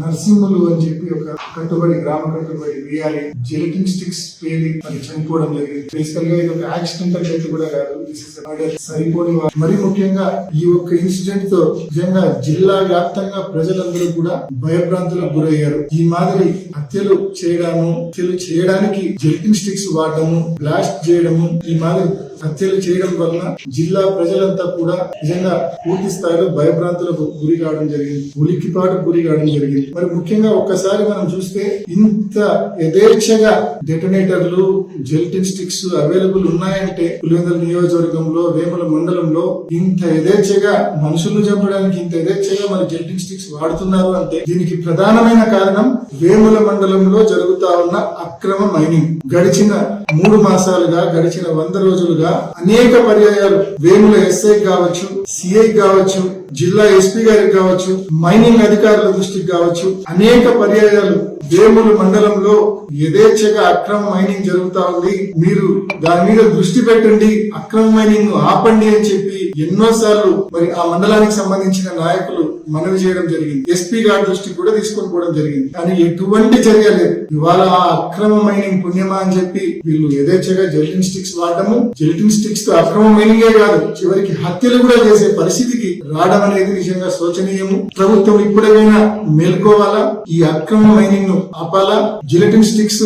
నరసింహులు అని చెప్పి ఒక కట్టుబడి గ్రామ కట్టుబడి వేయాలి జెలటిన్ స్టిక్స్ పేలి అది చనిపోవడం జరిగింది. బేసికల్గా ఇది ఒక యాక్సిడెంటల్ డెత్ కూడా కాదు. దిస్ ఇస్ మర్డర్ సరిపోని మరి ముఖ్యంగా ఈ ఒక్క ఇన్సిడెంట్తో నిజంగా జిల్లా వ్యాప్తంగా ప్రజలందరూ కూడా భయభ్రాంతులకు గురయ్యారు. ఈ మాదిరి హత్యలు చేయడము హత్యలు చేయడానికి జెలటిన్ స్టిక్స్ వాడడము బ్లాస్ట్ చేయడము ఈ మాదిరి హత్యలు చేయడం వలన జిల్లా ప్రజలంతా కూడా నిజంగా పూర్తి స్థాయిలో భయభ్రాంతులకు గురి కావడం జరిగింది ఉలిక్కిపాటు గురి కావడం జరిగింది. మరి ముఖ్యంగా ఒక్కసారి మనం చూస్తే ఇంత యథేచ్ఛగా డెటనేటర్లు జెల్టిన్ స్టిక్స్ అవైలబుల్ ఉన్నాయంటే పులివెందుల నియోజకవర్గంలో వేముల మండలంలో ఇంత యథేచ్ఛగా మనుషులను చంపడానికి ఇంత యథేచ్ఛగా మన జెల్టిన్ స్టిక్స్ వాడుతున్నారు అంటే దీనికి ప్రధానమైన కారణం వేముల మండలంలో జరుగుతా ఉన్న అక్రమ మైనింగ్ గడిచిన మూడు మాసాలుగా గడిచిన వంద రోజులుగా అనేక పర్యాయాలు. వేముల ఎస్ఐ కావచ్చు సిఐ కావచ్చు జిల్లా ఎస్పీ గారికి కావచ్చు మైనింగ్ అధికారుల దృష్టికి కావచ్చు అనేక పర్యాయాలు. వేముల మండలంలో యథేచ్ఛగా అక్రమ మైనింగ్ జరుగుతా ఉంది. మీరు దాని మీద దృష్టి పెట్టండి అక్రమ మైనింగ్ను ఆపండి అని చెప్పి ఎన్నోసార్లు మరి ఆ మండలానికి సంబంధించిన నాయకులు మనవి చేయడం జరిగింది. ఎస్పీ గారి దృష్టికి కూడా తీసుకొని పోవడం జరిగింది. కానీ ఎటువంటి చర్య లేదు. ఇవాళ ఆ అక్రమ మైనింగ్ పుణ్యమా అని చెప్పి వీళ్ళు యథేచ్ఛగా జెలిటిన్ స్టిక్స్ వాడటము జెలిటిన్ స్టిక్స్తో అక్రమ మైనింగే కాదు. చివరికి హత్యలు కూడా చేసే పరిస్థితికి రావడం అనేది నిజంగా శోచనీయము. ప్రభుత్వం ఇప్పుడైనా మేల్కోవాలా? ఈ అక్రమ మైనింగ్ను ఆపాలా? జిలెటిన్ స్టిక్స్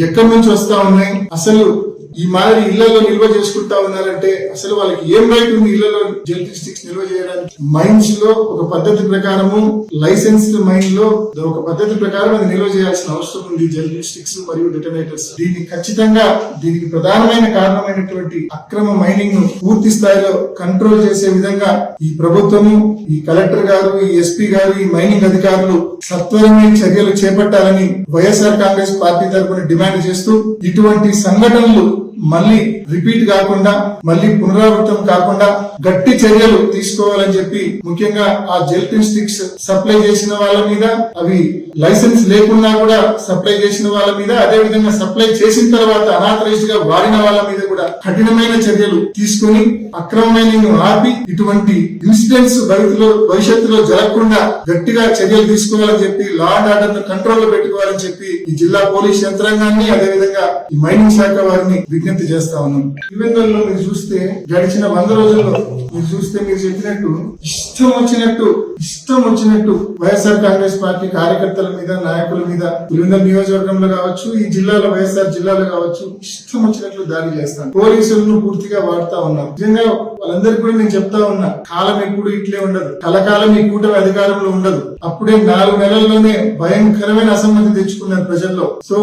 ఎక్కడి నుంచి వస్తా ఉన్నాయి? అసలు ఈ మాదిరి ఇళ్ళలో నిల్వ చేసుకుంటా ఉన్నారంటే అసలు వాళ్ళకి ఏం రైట్ ఉంది ఇళ్ళలో జెలటిన్ నిల్వ చేయడానికి? మైన్స్లో ఒక పద్ధతి ప్రకారము లైసెన్స్డ్ మైన్లో ఒక పద్ధతి ప్రకారం అది నిల్వ చేయాల్సిన అవసరం ఉంది జెలిస్టిక్స్ మరియు డిటనేటర్స్ దీనికి ఖచ్చితంగా దీనికి ప్రధానమైన కారణమైనటువంటి అక్రమ మైనింగ్ను పూర్తి స్థాయిలో కంట్రోల్ చేసే విధంగా ఈ ప్రభుత్వము ఈ కలెక్టర్ గారు ఈ ఎస్పీ గారు ఈ మైనింగ్ అధికారులు సత్వరమైన చర్యలు చేపట్టాలని వైఎస్ఆర్ కాంగ్రెస్ పార్టీ తరఫున డిమాండ్ చేస్తూ ఇటువంటి సంఘటనలు మళ్ళీ రిపీట్ కాకుండా మళ్ళీ పునరావృతం కాకుండా గట్టి చర్యలు తీసుకోవాలని చెప్పి ముఖ్యంగా ఆ జెల్టిన్ స్టిక్స్ సప్లై చేసిన వాళ్ళ మీద అవి లైసెన్స్ లేకున్నా కూడా సప్లై చేసిన వాళ్ళ మీద అదే విధంగా సప్లై చేసిన తర్వాత అనాథరైజ్డ్గా వాడిన వాళ్ళ మీద కూడా కఠినమైన చర్యలు తీసుకొని అక్రమమైన ఆపి ఇటువంటి ఇన్సిడెంట్స్ భవిష్యత్తులో భవిష్యత్తులో జరగకుండా గట్టిగా చర్యలు తీసుకోవాలని చెప్పి లా అండ్ ఆర్డర్ కంట్రోల్లో పెట్టుకోవాలని చెప్పి ఈ జిల్లా పోలీస్ యంత్రాంగాన్ని అదే విధంగా ఈ మైనింగ్ శాఖ వారిని విజ్ఞప్తి చేస్తా ఉన్నాం. ఇవెందులో మీరు చూస్తే గడిచిన వంద రోజుల్లో మీరు చూస్తే మీరు చెప్పినట్టు ఇష్టం వచ్చినట్టు ఇష్టం వచ్చినట్టు వైఎస్ఆర్ కాంగ్రెస్ పార్టీ కార్యకర్తల మీద నాయకుల మీద వివిధ నియోజకవర్గంలో కావచ్చు ఈ జిల్లాలో వైఎస్ఆర్ జిల్లాలో కావచ్చు ఇష్టం వచ్చినట్లు దాడి చేస్తాను పోలీసులను పూర్తిగా వాడుతా ఉన్నాం. నిజంగా వాళ్ళందరికీ కూడా నేను చెప్తా ఉన్నా కాలం ఎప్పుడు ఇట్లే ఉండదు. కలకాలం ఈ కూటమి అధికారంలో ఉండదు. అప్పుడే నాలుగు నెలల్లోనే భయంకరమైన అసమ్మతి తెచ్చుకున్నారు ప్రజల్లో. సో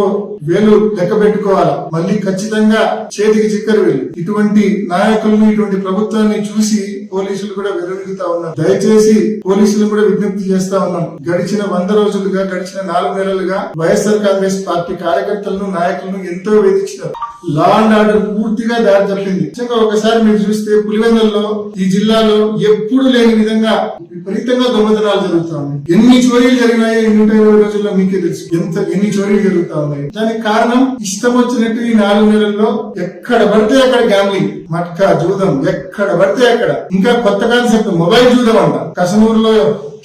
వేలు లెక్క పెట్టుకోవాలా? మళ్ళీ ఖచ్చితంగా చేతికి చిక్కరు ఇటువంటి నాయకులను ఇటువంటి ప్రభుత్వాన్ని చూసి పోలీసులు కూడా విరమిగుతా ఉన్నారు. దయచేసి పోలీసులు కూడా విజ్ఞప్తి చేస్తా ఉన్నాం. గడిచిన వంద రోజులుగా గడిచిన నాలుగు నెలలుగా వైఎస్ఆర్ కాంగ్రెస్ పార్టీ కార్యకర్తలను నాయకులను ఎంతో వేధించినారు. లా అండ్ ఆర్డర్ పూర్తిగా దారి తప్పింది. నిజంగా ఒకసారి మీరు చూస్తే పులివెందుల్లో ఈ జిల్లాలో ఎప్పుడు లేని విధంగా విపరీతంగా దొంగతనాలు జరుగుతా ఉన్నాయి ఎన్ని చోరీలు జరిగినాయో ఎన్ని ఇరవై రోజుల్లో మీకే తెలుసు. ఎంత ఎన్ని చోరీలు జరుగుతా ఉన్నాయి దానికి కారణం ఇష్టం వచ్చినట్టు ఈ నాలుగు నెలల్లో ఎక్కడ పడితే అక్కడ గ్యామ్లింగ్ మట్కా జూదం ఎక్కడ పడితే అక్కడ. ఇంకా కొత్త కాన్సెప్ట్ మొబైల్ జూదం అంట. కసనూరులో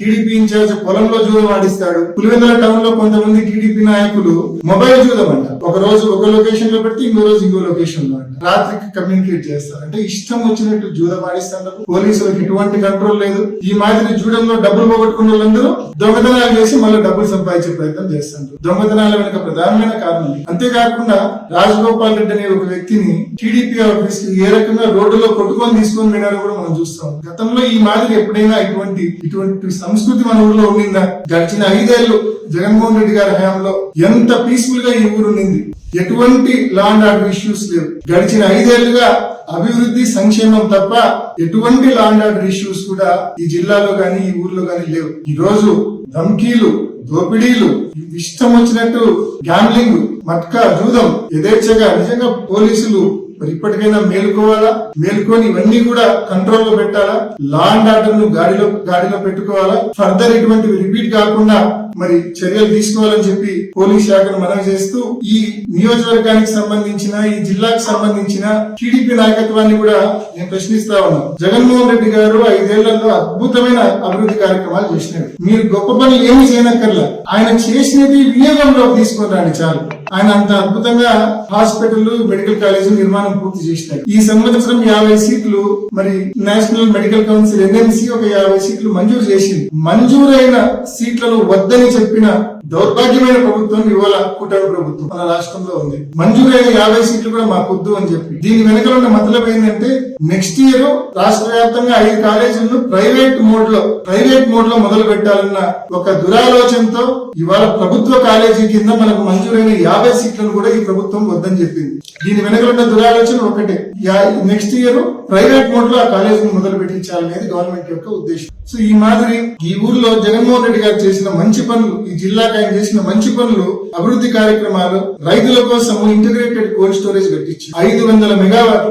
టీడీపీ ఇన్ఛార్జ్ పొలంలో జూదం ఆడిస్తాడు. పులివెందుల టౌన్లో కొంతమంది టీడీపీ నాయకులు మొబైల్ జూదం అంట ఒక రోజు ఒక లొకేషన్లో పెడితే ఇంకో రోజు ఇంకో లొకేషన్లో అంట. రాత్రికి కమ్యూనికేట్ చేస్తారు. అంటే ఇష్టం వచ్చినట్టు జూదం ఆడిస్తారు పోలీసులకు ఎటువంటి కంట్రోల్ లేదు. ఈ మాదిరి జూడంలో డబ్బులు పోగొట్టుకున్న వాళ్ళందరూ దొంగతనాలు చేసి మళ్ళీ డబ్బులు సంపాదించే ప్రయత్నం చేస్తారు దొంగతనాల వెనుక ప్రధానమైన కారణం అంతేకాకుండా రాజగోపాల్ రెడ్డి అనే ఒక వ్యక్తిని టీడీపీ ఆఫీస్ ఏ రకంగా రోడ్డులో కొట్టుకొని తీసుకొని వినారో కూడా మనం చూస్తాం. గతంలో ఈ మాదిరి ఎప్పుడైనా ఇటువంటి ఇటువంటి సంస్కృతి మన ఊర్లో ఉండిందా? గడిచిన ఐదేళ్ళు జగన్మోహన్ రెడ్డి గారి హయాంలో ఎంత పీస్ఫుల్గా ఈ ఊరు ఉండింది? ఎటువంటి లాండ్ ఆర్డర్ ఇష్యూస్ లేవు. గడిచిన ఐదేళ్ళుగా అభివృద్ధి సంక్షేమం తప్ప ఎటువంటి లాండ్ ఆర్డర్ ఇష్యూస్ కూడా ఈ జిల్లాలో గాని ఈ ఊర్లో గాని లేవు. ఈ రోజు ధమ్కీలు దోపిడీలు ఇష్టం వచ్చినట్టు గ్యాంబ్లింగ్ మట్కా జూదం యథేచ్ఛగా నిజంగా పోలీసులు మరి ఇప్పటికైనా మేలుకోవాలా? మేలుకొని ఇవన్నీ కూడా కంట్రోల్లో పెట్టాలా? లా అండ్ ఆర్డర్ను గాడిలో గాడిలో పెట్టుకోవాలా? ఫర్దర్ ఇటువంటివి రిపీట్ కాకుండా మరి చర్యలు తీసుకోవాలని చెప్పి పోలీస్ శాఖను మనవి చేస్తూ ఈ నియోజకవర్గానికి సంబంధించిన ఈ జిల్లాకు సంబంధించిన టీడీపీ నాయకత్వాన్ని కూడా నేను ప్రశ్నిస్తా ఉన్నాను. జగన్మోహన్ రెడ్డి గారు ఐదేళ్ళలో అద్భుతమైన అభివృద్ధి కార్యక్రమాలు చేసినారు. మీరు గొప్ప పని ఏమి చేయనక్కర్లా. ఆయన చేసినది వినియోగంలో తీసుకుని రాండి చాలు. ఆయన అంత అద్భుతంగా హాస్పిటల్ మెడికల్ కాలేజ్ నిర్మాణం పూర్తి చేసినారు. ఈ సంవత్సరం యాభై సీట్లు మరి నేషనల్ మెడికల్ కౌన్సిల్ ఎన్ఎంసీ ఒక యాభై సీట్లు మంజూరు చేసింది. మంజూరైన సీట్లను వద్దని చెప్పిన దౌర్భాగ్యమైన ప్రభుత్వం ఇవాళ కూటమి ప్రభుత్వం మన రాష్ట్రంలో ఉంది. మంజూరైన యాభై సీట్లు కూడా మాకు వద్దు అని చెప్పి. దీని వెనకల ఉన్న మతలబ్ ఏంటంటే నెక్స్ట్ ఇయర్ రాష్ట్ర వ్యాప్తంగా ఐదు కాలేజీలను ప్రైవేట్ మోడ్లో ప్రైవేట్ మోడ్లో మొదలు పెట్టాలన్న ఒక దురాలోచనతో ఇవాళ ప్రభుత్వ కాలేజీ కింద మనకు మంజూరైన యాభై సీట్లను కూడా ఈ ప్రభుత్వం వద్దని చెప్పింది. దీని వెనకాల ఉన్న దురాలోచన ఒకటే. నెక్స్ట్ ఇయర్ ప్రైవేట్ మోడ్లో ఆ కాలేజీని మొదలు పెట్టించాలనేది గవర్నమెంట్ యొక్క ఉద్దేశం. సో ఈ మాదిరి ఈ ఊర్లో జగన్మోహన్ రెడ్డి గారు చేసిన మంచి పనులు ఈ జిల్లాకి ఆయన చేసిన మంచి పనులు అభివృద్ధి కార్యక్రమాలు రైతుల కోసం ఇంటిగ్రేటెడ్ కోల్డ్ స్టోరేజ్ పెట్టించి ఐదు వందల మెగావాట్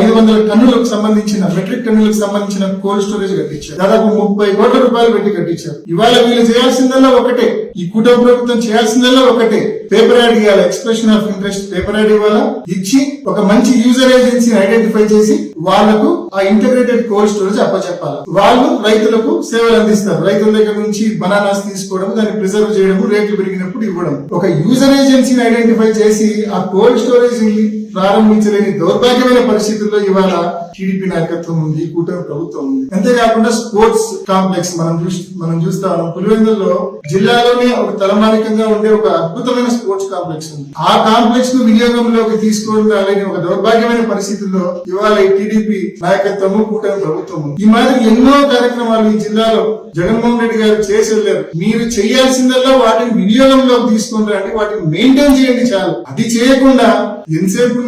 ఐదు వందల టన్నులకు సంబంధించిన మెట్రిక్ టన్నులకు సంబంధించిన కోల్డ్ స్టోరేజ్ కట్టించారు. దాదాపు ముప్పై కోట్ల రూపాయలు పెట్టి కట్టించారు. ఇవాళ వీళ్ళు చేయాల్సిందల్లా ఒకటే. ఈ కుటుంబ ప్రభుత్వం చేయాల్సిందల్లా ఒకటే. పేపర్ యాడ్ ఇవ్వాలి expression of interest paper ad ఇవ్వాలా? ఇచ్చి ఒక మంచి యూజర్ ఏజెన్సీని ఐడెంటిఫై చేసి వాళ్ళకు ఆ ఇంటిగ్రేటెడ్ కోల్డ్ స్టోరేజ్ అప్పచెప్పాలి. వాళ్ళు రైతులకు సేవలు అందిస్తారు. రైతుల దగ్గర నుంచి బనానాస్ తీసుకోవడం దాన్ని ప్రిజర్వ్ చేయడం రేట్లు పెరిగినప్పుడు ఇవ్వడం. ఒక యూజర్ ఏజెన్సీని ఐడెంటిఫై చేసి ఆ కోల్డ్ స్టోరేజ్ని ప్రారంభించలేని దౌర్భాగ్యమైన పరిస్థితుల్లో ఇవాళ టీడీపీ నాయకత్వం ఉంది కూటమి ప్రభుత్వం ఉంది. అంతేకాకుండా స్పోర్ట్స్ కాంప్లెక్స్ మనం చూసి మనం చూస్తా ఉన్నాం. పులివెందుల్లో జిల్లాలోనే ఒక తలమానికంగా ఉండే ఒక అద్భుతమైన స్పోర్ట్స్ కాంప్లెక్స్ ఉంది. ఆ కాంప్లెక్స్ను వినియోగంలోకి తీసుకొని ఒక దౌర్భాగ్యమైన పరిస్థితుల్లో ఇవాళ ఈ టీడీపీ నాయకత్వము కూటమి ప్రభుత్వం ఈ మాదిరి ఎన్నో కార్యక్రమాలు ఈ జిల్లాలో జగన్మోహన్ రెడ్డి గారు చేసి వెళ్ళారు. మీరు చేయాల్సిందల్లా వాటిని వినియోగంలోకి తీసుకొని రండి వాటిని మెయింటైన్ చేయండి చాలు. అది చేయకుండా ఎంతసేపు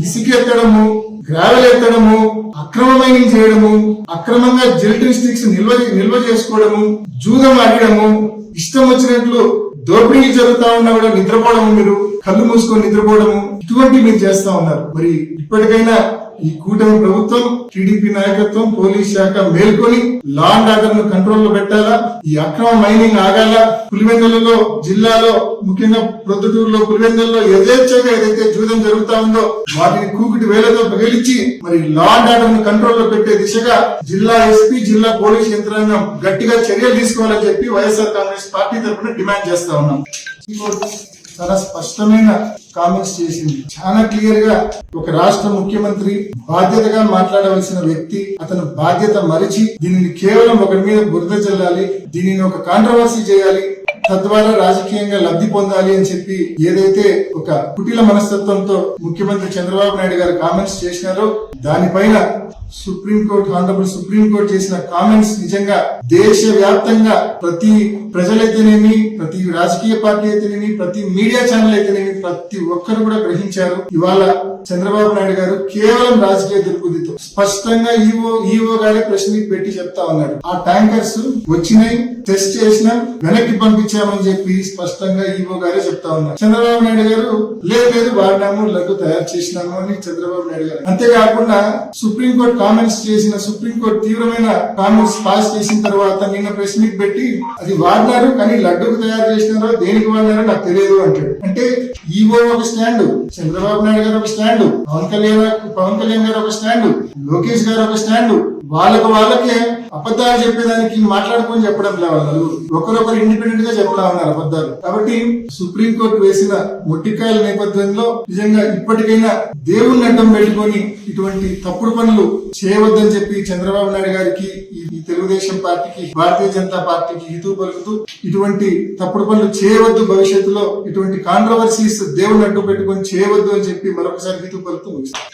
ఇసుకెత్తడము గ్రావెల్ ఎత్తడము అక్రమ మైనింగ్ చేయడము అక్రమంగా జెల్ స్టిక్స్ నిల్వ నిల్వ చేసుకోవడము జూదం ఆడడము ఇష్టం వచ్చినట్లు దోపిడీ జరుగుతా ఉన్నా కూడా నిద్రపోవడము మీరు కళ్ళు మూసుకొని నిద్రపోవడము ఇటువంటి మీరు చేస్తా ఉన్నారు. మరి ఇప్పటికైనా ఈ కూటమి ప్రభుత్వం టీడీపీ నాయకత్వం పోలీస్ శాఖ మేల్కొని లా అండ్ ఆర్డర్ను కంట్రోల్లో పెట్టాలా? ఈ అక్రమ మైనింగ్ ఆగాల? పులివెందులలో జిల్లాలో ముఖ్యంగా ప్రొద్దుటూరులో పులివెందులలో యథేచ్ఛగా ఏదైతే జూదం జరుగుతా ఉందో వాటిని కూకుటి వేలతో పగిలించి మరి లా అండ్ ఆర్డర్ను కంట్రోల్లో పెట్టే దిశగా జిల్లా ఎస్పీ జిల్లా పోలీస్ యంత్రాంగం గట్టిగా చర్యలు తీసుకోవాలని చెప్పి వైఎస్ఆర్ కాంగ్రెస్ పార్టీ తరఫున డిమాండ్ చేస్తా ఉన్నాం. చాలా స్పష్టమైన కామెంట్స్ చేసింది. చాలా క్లియర్గా ఒక రాష్ట్ర ముఖ్యమంత్రి బాధ్యతగా మాట్లాడవలసిన వ్యక్తి అతను బాధ్యత మరిచి దీనిని కేవలం ఒకరి మీద బురద చల్లాలి దీనిని ఒక కాంట్రవర్సీ చేయాలి తద్వారా రాజకీయంగా లబ్ధి పొందాలి అని చెప్పి ఏదైతే ఒక కుటిల మనస్తత్వంతో ముఖ్యమంత్రి చంద్రబాబు నాయుడు గారు కామెంట్స్ చేసినారో దానిపైన supreme court honourable supreme court చేసిన కామెంట్స్ నిజంగా దేశ వ్యాప్తంగా ప్రతి ప్రజలైతేనేమి ప్రతి రాజకీయ పార్టీ అయితేనేమి ప్రతి మీడియా ఛానల్ అయితేనేమి ప్రతి ఒక్కరు కూడా గ్రహించారు. ఇవాళ చంద్రబాబు నాయుడు గారు కేవలం రాజకీయ దుర్బుద్ధితో స్పష్టంగా ఈవో ఈవో గారే ప్రశ్న పెట్టి చెప్తా ఉన్నాడు. ఆ ట్యాంకర్స్ వచ్చినాయి టెస్ట్ చేసినాం వెనక్కి ఇచ్చామని చెప్పి స్పష్టంగా ఈవో గారే చెప్తా ఉన్నారు. చంద్రబాబు నాయుడు గారు లేదు లేదు వాడినాము లడ్డు తయారు చేసినాము అని చంద్రబాబు నాయుడు గారు. అంతేకాకుండా సుప్రీంకోర్టు కామెంట్స్ చేసిన సుప్రీంకోర్టు తీవ్రమైన కామెంట్స్ పాస్ చేసిన తర్వాత నిన్న ప్రెస్ మీట్ పెట్టి అది వాడినారు కానీ లడ్డుకు తయారు చేసినారో దేనికి వాడినారో నాకు తెలియదు అంటాడు. అంటే ఈవో ఒక స్టాండ్ చంద్రబాబు నాయుడు గారు ఒక స్టాండ్ పవన్ కళ్యాణ్ పవన్ కళ్యాణ్ గారు ఒక స్టాండ్ లోకేష్ గారు ఒక స్టాండ్. వాళ్ళకు వాళ్ళకే అబద్ధాలు చెప్పేదానికి మాట్లాడుకొని చెప్పడం లేదు. వాళ్ళు ఒకరొకరు ఇండిపెండెంట్గా చెప్తా ఉన్నారు అబద్ధాలు. కాబట్టి సుప్రీంకోర్టు వేసిన మొట్టికాయల నేపథ్యంలో నిజంగా ఇప్పటికైనా దేవుణ్ణి అడ్డం పెట్టుకొని ఇటువంటి తప్పుడు పనులు చేయవద్దని చెప్పి చంద్రబాబు నాయుడు గారికి ఈ- తెలుగుదేశం పార్టీకి భారతీయ జనతా పార్టీకి హితూ పలుకుతూ ఇటువంటి తప్పుడు పనులు చేయవద్దు భవిష్యత్తులో ఇటువంటి కాంట్రవర్సీస్ దేవుణ్ణి అడ్డు పెట్టుకొని చేయవద్దు అని చెప్పి మరొకసారి హితూ పలుకుతూ ముగిస్తాం